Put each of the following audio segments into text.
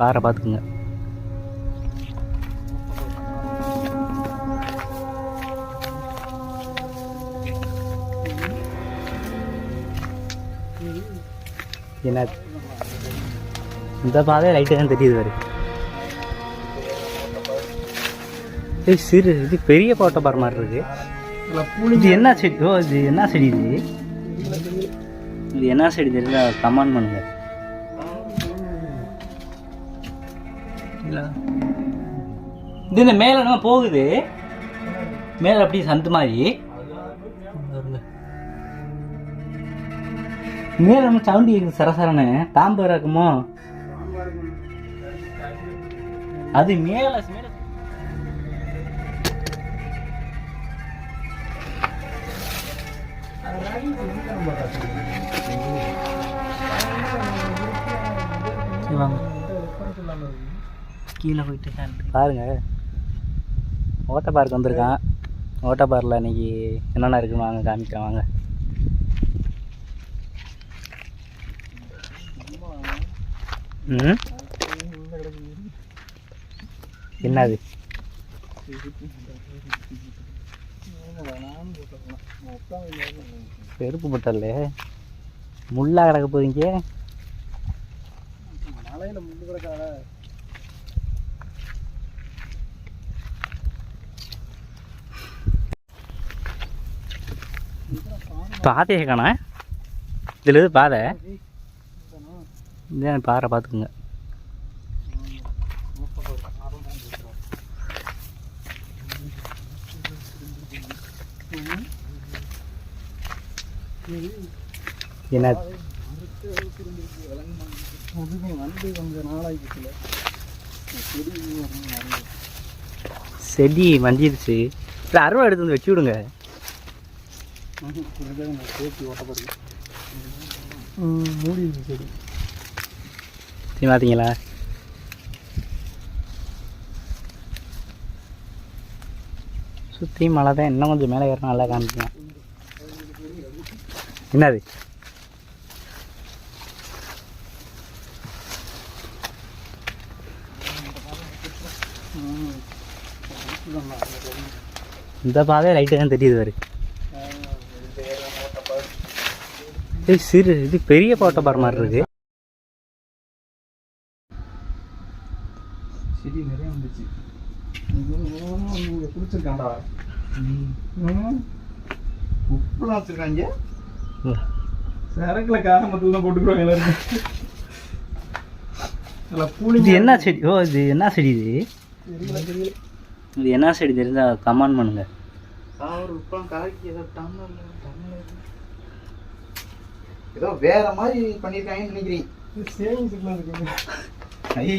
பாறை பார்த்துக்குங்க. என்ன? இந்த பாதை லைட்டு தான் தெரியுது வரு ஏய் சிறு இது பெரிய போட்ட பார் மாதிரி இருக்கு. இது என்ன செடி? ஓ இது என்ன செடி இது? இது என்ன செடி தெரியல கமெண்ட் பண்ணுங்க. இல்ல. இது இந்த மேல நம்ம போகுது. மேல அப்படியே சந்து மாதிரி. மேல நம்ம சவுண்டி இருக்குது சரசரன்னு. தாம்பு இருக்குமோ? அது மேல மேல. வாங்க. கீழே போயிட்டு பாருங்க. ஓட்ட பார்க் வந்திருக்கான். ஓட்ட பார்க்கில் இன்னைக்கு என்னென்ன இருக்குன்னு வாங்க காமிக்கிறேன் வாங்க. ம்? என்னது? செருப்பு போட்டல முள்ளா கிடக்க போதீங்க. மலையில முள்ளு கிடக்காத? பாதையை காணா. இதில் இது பாதை. இதான் பாறை பார்த்துக்குங்க. என்ன? வந்து கொஞ்சம் செடி மஞ்சிருச்சு இல்லை அருவா எடுத்து வந்து வச்சு விடுங்க. மூடி இருக்கு செடி சரி பார்த்தீங்களா சுற்றி மழை தான். இன்னும் கொஞ்சம் மேலே ஏறணும் நல்லா காமிக்கலாம் என்னது? இந்த பாதை லைட்டு தான் தெரியுது வரு ஏய் சிறு இது பெரிய கோட்டை பாறை மாதிரி இருக்கு. செடி நிறைய வந்துச்சு. இங்கே பிடிச்சிருக்காண்டா உப்புலாம் வச்சுருக்காங்க. சரக்குல காரமத்தில் தான் போட்டுக்குவாங்க எல்லாருமே. நல்லா பூலி இது என்ன செடி? ஓ இது என்ன செடி இது? என்ன செடி தெரிஞ்சா கமெண்ட் பண்ணுங்க. ஏதோ வேற மாதிரி பண்ணியிருக்காங்கன்னு நினைக்கிறேன் சேவிங்ஸ்க்குலாம் இருக்குங்க. ஐயே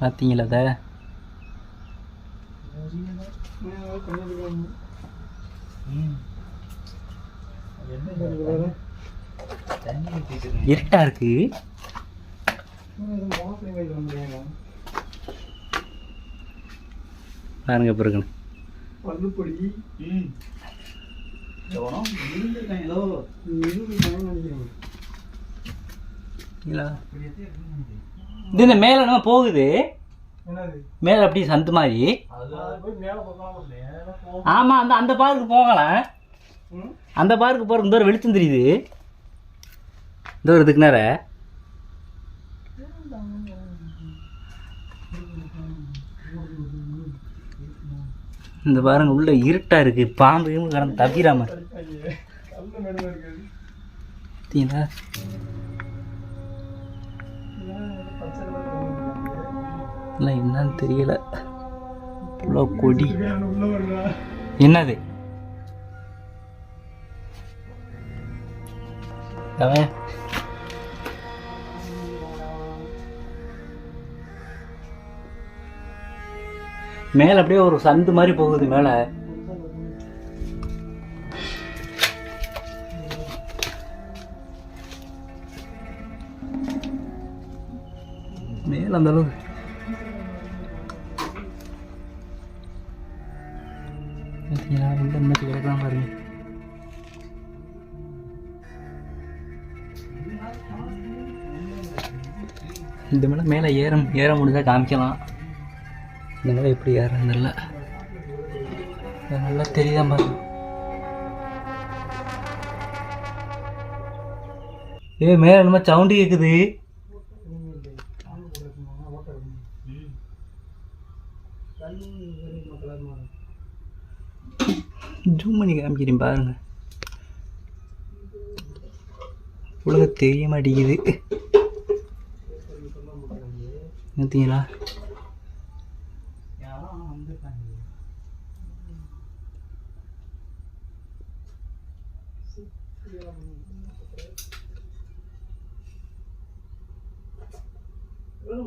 பார்த்தீங்களா அதை? இருட்டா இருக்கு. பாருங்க பிறகு இது இந்த மேலே நம்ம போகுது. என்னது? மேலே அப்படியே சந்து மாதிரி. அது போய் மேல போகலாம் மேல போ. ஆமாம் அந்த அந்த பார்க்கு போகலாம் ம். அந்த பார்க்கு போகிற இந்த ஒரு வெளிச்சம் தெரியுது. இந்த ஒரு இதுக்கு நேர. இந்த பாருங்க உள்ள இருட்டா இருக்கு. பாம்பு கீம்பு கடந்து தப்பிராம ஐயே என்னன்னு தெரியல. இவ்வளோ கொடி. என்னது? அவன் மேலே அப்படியே ஒரு சந்து மாதிரி போகுது மேலே. மேலே அந்த அளவு உள்ள இன்னைக்கு கிடக்கலாம் பாருங்க. இந்த மேலே மேலே ஏற ஏற முடிஞ்சா காமிக்கலாம். மேலே எப்படி ஏறன்னு தெரியல நல்லா தெரியுதா மாதிரி ஏ மேலே என்னமோ சவுண்டு கேட்குது ஜூம் பண்ணி காமிக்கிறேன் பாருங்க. உலக தெரிய மாட்டேங்குது பார்த்தீங்களா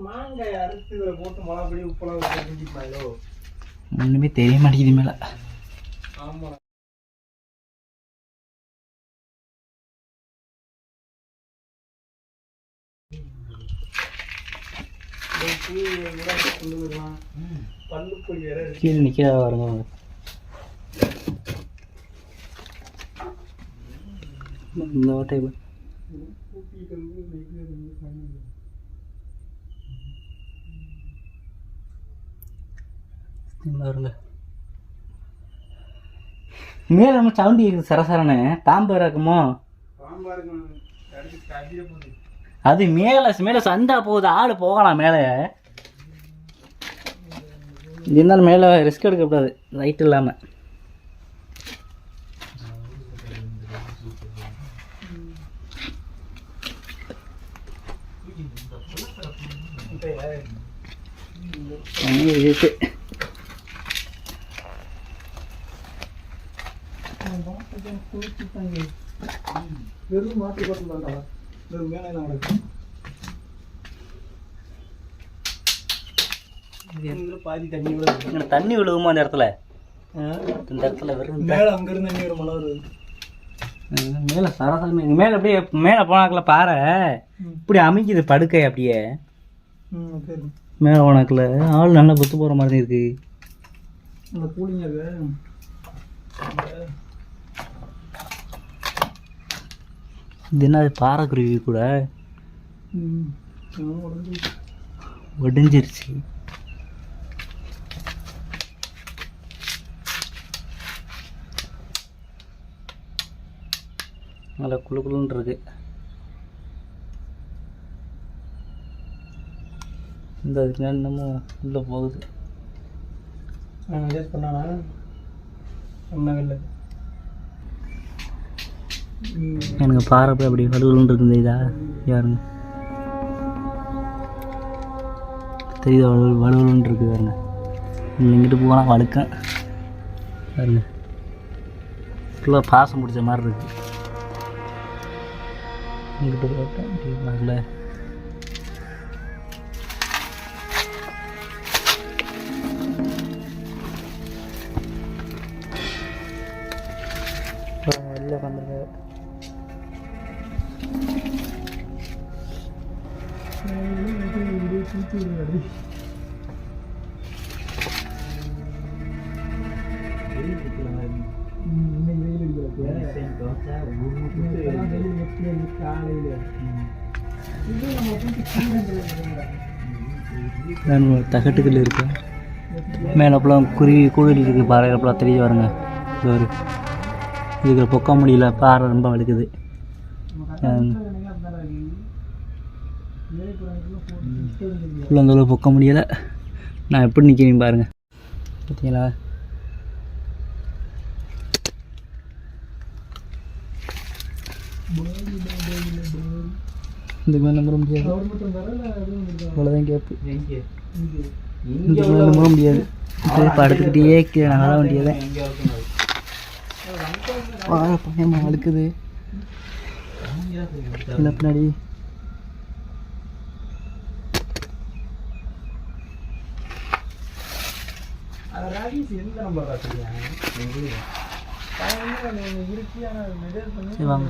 மாங்காய் அரைச்சு இதில் போட்டு மிளகாப்பொடி உப்பெல்லாம் செஞ்சுக்கலாங்களோ ஒன்றுமே தெரிய மாட்டேங்குது மேலே ஆமாம் கீழே நிற்கிறா பாருங்க. இந்த ஓட்டை பாரு. கூட்டிட்டு வந்து நெய்ல இருந்து பண்ணி இந்த பாருங்க மேலே நம்ம சவுண்டி இருக்குது சரசரன்னு பாம்பு இருக்குமோ? அது மேலே மேலே சந்தா போகுது ஆள் போகலாம் மேலே. இருந்தாலும் மேலே ரிஸ்க் எடுக்கக்கூடாது லைட் இல்லாமல் இருக்கு. வெறும் மாட்டு போட்டு பண்ணா வெறும் மேலே நடக்கும் பாதி தண்ணி. இங்க தண்ணி விழுகுமா அந்த இடத்துல? இந்த இடத்துல வெறும் மேலே அங்கிருந்து தண்ணி ஒரு மழை வருது. மேலே சரசரமே மேலே அப்படியே மேலே போனாக்கில் பாறை. இப்படி அமைக்குது படுக்கை அப்படியே. மேலே போனாக்கில். ஆள் நல்லா புத்து போகிற மாதிரி இருக்கு. அந்த கூலிங்க இது என்ன பாறைக்குருவி கூட உடஞ்சிருச்சு நல்லா குளு குழுன்னு இருக்கு. இந்த அதுக்கு என்னமோ உள்ளே போகுது. மெசேஜ் பண்ணானா? என்ன இல்லை. எனக்கு பாறப்ப அப்படி வலுவலுன்னு இருக்குது தெரியுதா இதா யாருங்க தெரியுதா வலு வலுவலுன்னு இருக்குது பாருங்க. இங்கிட்டு போனால் வழுக்கேன் பாருங்க. ஃபுல்லாக பாசம் பிடிச்ச மாதிரி இருக்குது இங்கிட்டு போட்டேன் இப்படி நான் ஒரு இருக்கு. மேலே குருவி கூடுதல் இருக்குது பாறைகளப்பெல்லாம் தெரிய வருங்க இது ஒரு இதுக்கு பொக்க முடியல பாறை ரொம்ப வலிக்குது. ஃபுல்லாக அந்த பொக்க முடியலை. நான் எப்படி நிற்கிறேன் பாருங்கள் பார்த்தீங்களா இந்த மாதிரி நம்ப முடியாது. அவ்வளோதான் கேப்பு இந்த மாதிரி நம்ப முடியாது. படுத்துக்கிட்டே கீழே நகர வேண்டியதான் வாழ பயம் அழுக்குது. பின்னாடி. சரி வாங்க.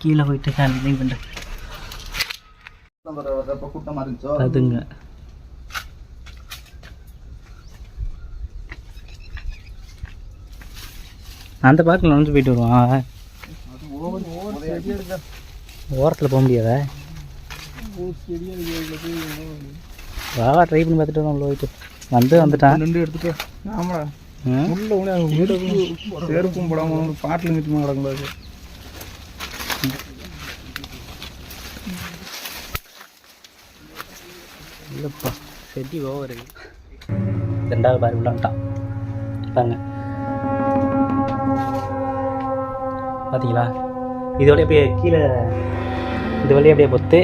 கீழே போயிட்டு ஹேண்டில் பண்ணுறேன் அதுங்க. அந்த பார்க்கல நுழைஞ்சு போயிட்டு வருவான். ஓரத்தில் போக முடியாதா? வா ட்ரை பண்ணி பார்த்துட்டு வரோம் போயிட்டு. வந்து வந்துட்டான் ரெண்டு எடுத்துட்டு ஆமாடா. உள்ள உள்ள செருப்பு செருப்பும் போடாம பாட்டில் நிறுத்தி நடக்கூடாது இல்லைப்பா செட்டி ஓவர் ரெண்டாவது பாரு உள்ளான்ட்டான் பாருங்க. பார்த்தீங்களா இது வழியா அப்படியே கீழே இது வழியா அப்படியே பொத்து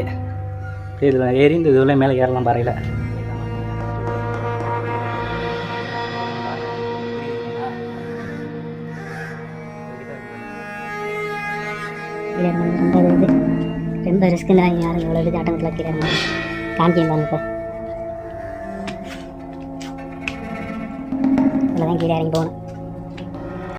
இதில் ஏறி இந்த இது வழியா மேலே ஏறலாம் பாறையில் கீழே இறங்குறது ரொம்ப இது ரொம்ப ரிஸ்க்குன்னு யாரும் இவ்வளோ இது ஆட்டத்தில் கீழே இறங்க காமிக்கேன் பாருங்க இப்போ இவ்வளோ தான் கீழே இறங்கி போகணும்